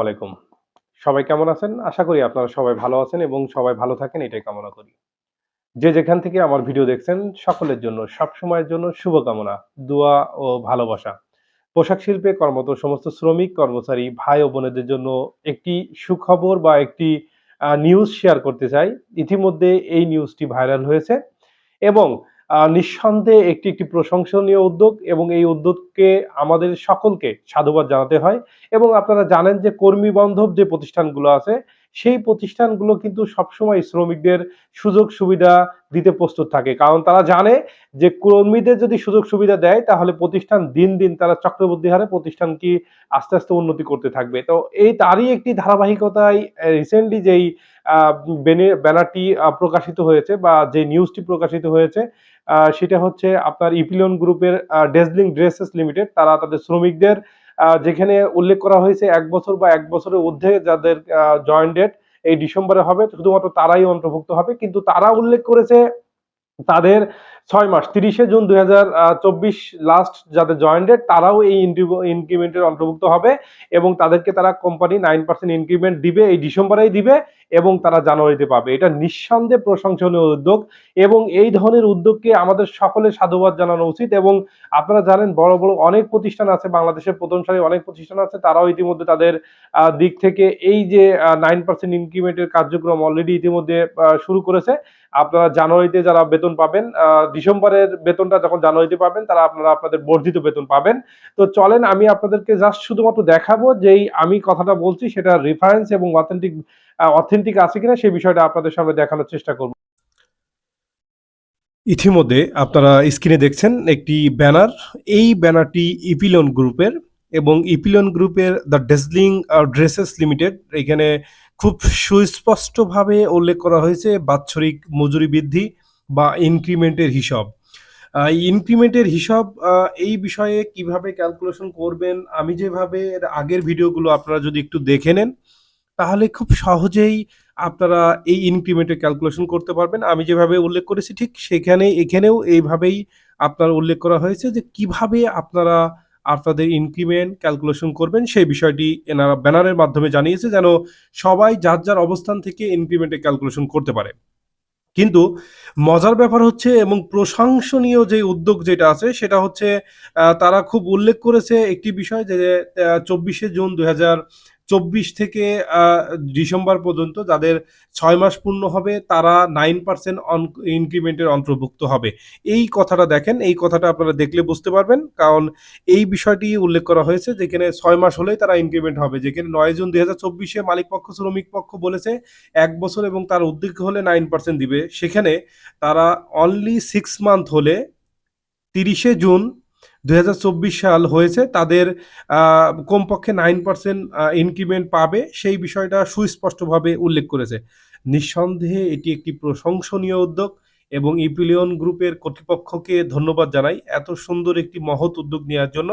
আলাইকুম। সবাই কেমন আছেন? আশা করি আপনারা সবাই ভালো আছেন এবং সবাই ভালো থাকেন, এটাই কামনা করি। যে যেখান থেকে আমার ভিডিও দেখছেন, সকলের জন্য সব সময়ের জন্য শুভকামনা, দোয়া ও ভালোবাসা। পোশাক শিল্পে কর্মরত সমস্ত শ্রমিক, কর্মচারী, ভাই ও বোনেদের জন্য একটি সুখবর বা একটি নিউজ শেয়ার করতে চাই। ইতিমধ্যে এই নিউজটি ভাইরাল হয়েছে এবং নিঃসন্দেহে একটি একটি প্রশংসনীয় উদ্যোগ এবং এই উদ্যোগকে আমাদের সকলকে সাধুবাদ জানাতে হয়। এবং আপনারা জানেন যে কর্মী বান্ধব যে প্রতিষ্ঠানগুলো আছে, সেই প্রতিষ্ঠানগুলো কিন্তু সবসময় শ্রমিকদের সুযোগ সুবিধা দিতে প্রস্তুত থাকে। কারণ তারা জানে যে কর্মীদের যদি সুযোগ সুবিধা দেয়, তাহলে প্রতিষ্ঠান দিন দিন তারা চক্রবর্তী হারে প্রতিষ্ঠান কি আস্তে আস্তে উন্নতি করতে থাকবে। তো এই তারই একটি ধারাবাহিকতায় রিসেন্টলি যেই ব্যানারটি প্রকাশিত হয়েছে বা যে নিউজটি প্রকাশিত হয়েছে সেটা হচ্ছে আপনার ইপিলিয়ন গ্রুপের ডেজলিং ড্রেসেস লিমিটেড। তারা তাদের শ্রমিকদের যেখানে উল্লেখ করা হয়েছে এক বছর বা এক বছরের ঊর্ধ্বে যাদের জয়েন্ট ডেট এই ডিসেম্বরে হবে, শুধুমাত্র তারাই অন্তর্ভুক্ত হবে। কিন্তু তারা উল্লেখ করেছে তাদের ছয় মাস, তিরিশে জুন দুই লাস্ট যাদের জয়েন্ট ডেট তারাও এই ইনক্রিমেন্টের অন্তর্ভুক্ত হবে এবং তাদেরকে তারা কোম্পানি নাইন পার্সেন্ট ইনক্রিমেন্ট দিবে, এই ডিসেম্বরেই দিবে। এবং তারা জানুয়ারিতে পাবে। এটা নিঃসন্দেহে প্রশংসনীয় উদ্যোগ এবং এই ধরনের উদ্যোগকে আমাদের সকলে সাধুবাদ জানানো উচিত এবং আপনারা জানেন বড় বড় অনেক প্রতিষ্ঠান আছে, বাংলাদেশের প্রথম সারি অনেক প্রতিষ্ঠান আছে, তারাও ইতিমধ্যে তাদের দিক থেকে এই যে নাইন পার্সেন্ট ইনক্রিমেন্টের কার্যক্রম অলরেডি ইতিমধ্যে শুরু করেছে। আপনারা জানুয়ারিতে যারা বেতন পাবেন ডিসেম্বরের বেতনটা যখন জানুয়ারিতে পাবেন, তারা আপনারা আপনাদের বর্ধিত বেতন পাবেন। তো চলেন আমি আপনাদেরকে জাস্ট শুধুমাত্র দেখাবো যেই আমি কথাটা বলছি, সেটা রেফারেন্স এবং অথেন্টিক অথেন্টিক আছে কিনা সেই বিষয়টা আপনাদের সামনে দেখানোর চেষ্টা করব। ইতিমধ্যে আপনারা স্ক্রিনে দেখছেন একটি ব্যানার। এই ব্যানারটি ইপিলন গ্রুপের এবং ইপিলন গ্রুপের দ্য ডেজলিং ড্রেসেস লিমিটেড। এখানে খুব সুস্পষ্টভাবে উল্লেখ করা হয়েছে বাৎসরিক মজুরি বৃদ্ধি বা ইনক্রিমেন্টের হিসাব। ইনক্রিমেন্টের হিসাব এই বিষয়ে কীভাবে ক্যালকুলেশন করবেন, আমি যেভাবে আগের ভিডিওগুলো আপনারা যদি একটু দেখে নেন তাহলে খুব সহজেই আপনারা এই ইনক্রিমেন্টের ক্যালকুলেশন করতে পারবেন। আমি যেভাবে উল্লেখ করেছি ঠিক সেখানে, এখানেও এইভাবেই আপনার উল্লেখ করা হয়েছে যে কীভাবে আপনারা আপনাদের ইনক্রিমেন্ট ক্যালকুলেশন করবেন। সেই বিষয়টি এনারা ব্যানারের মাধ্যমে জানিয়েছে যেন সবাই যার যার অবস্থান থেকে ইনক্রিমেন্টের ক্যালকুলেশন করতে পারে। কিন্তু মজার ব্যাপার হচ্ছে এবং প্রশংসনীয় যে উদ্যোগ যেটা আছে সেটা হচ্ছে তারা খুব উল্লেখ করেছে একটি বিষয় যে চব্বিশে জুন দুই হাজার চব্বিশ থেকে ডিসেম্বর পর্যন্ত যাদের ছয় মাস পূর্ণ হবে, তারা নাইন পার্সেন্ট ইনক্রিমেন্টের অন্তর্ভুক্ত হবে। এই কথাটা দেখেন, এই কথাটা আপনারা দেখলে বুঝতে পারবেন। কারণ এই বিষয়টি উল্লেখ করা হয়েছে যেখানে ছয় মাস হলেই তারা ইনক্রিমেন্ট হবে। যেখানে নয় জুন দুই হাজার চব্বিশে মালিক পক্ষ শ্রমিক পক্ষ বলেছে, এক বছর এবং তার উদ্যোগ হলে নাইন পার্সেন্ট দিবে। সেখানে তারা অনলি সিক্স মান্থ হলে তিরিশে জুন দুই হাজার চব্বিশ সাল হয়েছে, তাদের কমপক্ষে নাইন পার্সেন্ট ইনক্রিমেন্ট পাবে, সেই বিষয়টা সুস্পষ্টভাবে উল্লেখ করেছে। নিঃসন্দেহে এটি একটি প্রশংসনীয় উদ্যোগ এবং ইপিলিয়ন গ্রুপের কর্তৃপক্ষকে ধন্যবাদ জানাই এত সুন্দর একটি মহৎ উদ্যোগ নেওয়ার জন্য।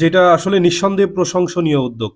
যেটা আসলে নিঃসন্দেহে প্রশংসনীয় উদ্যোগ।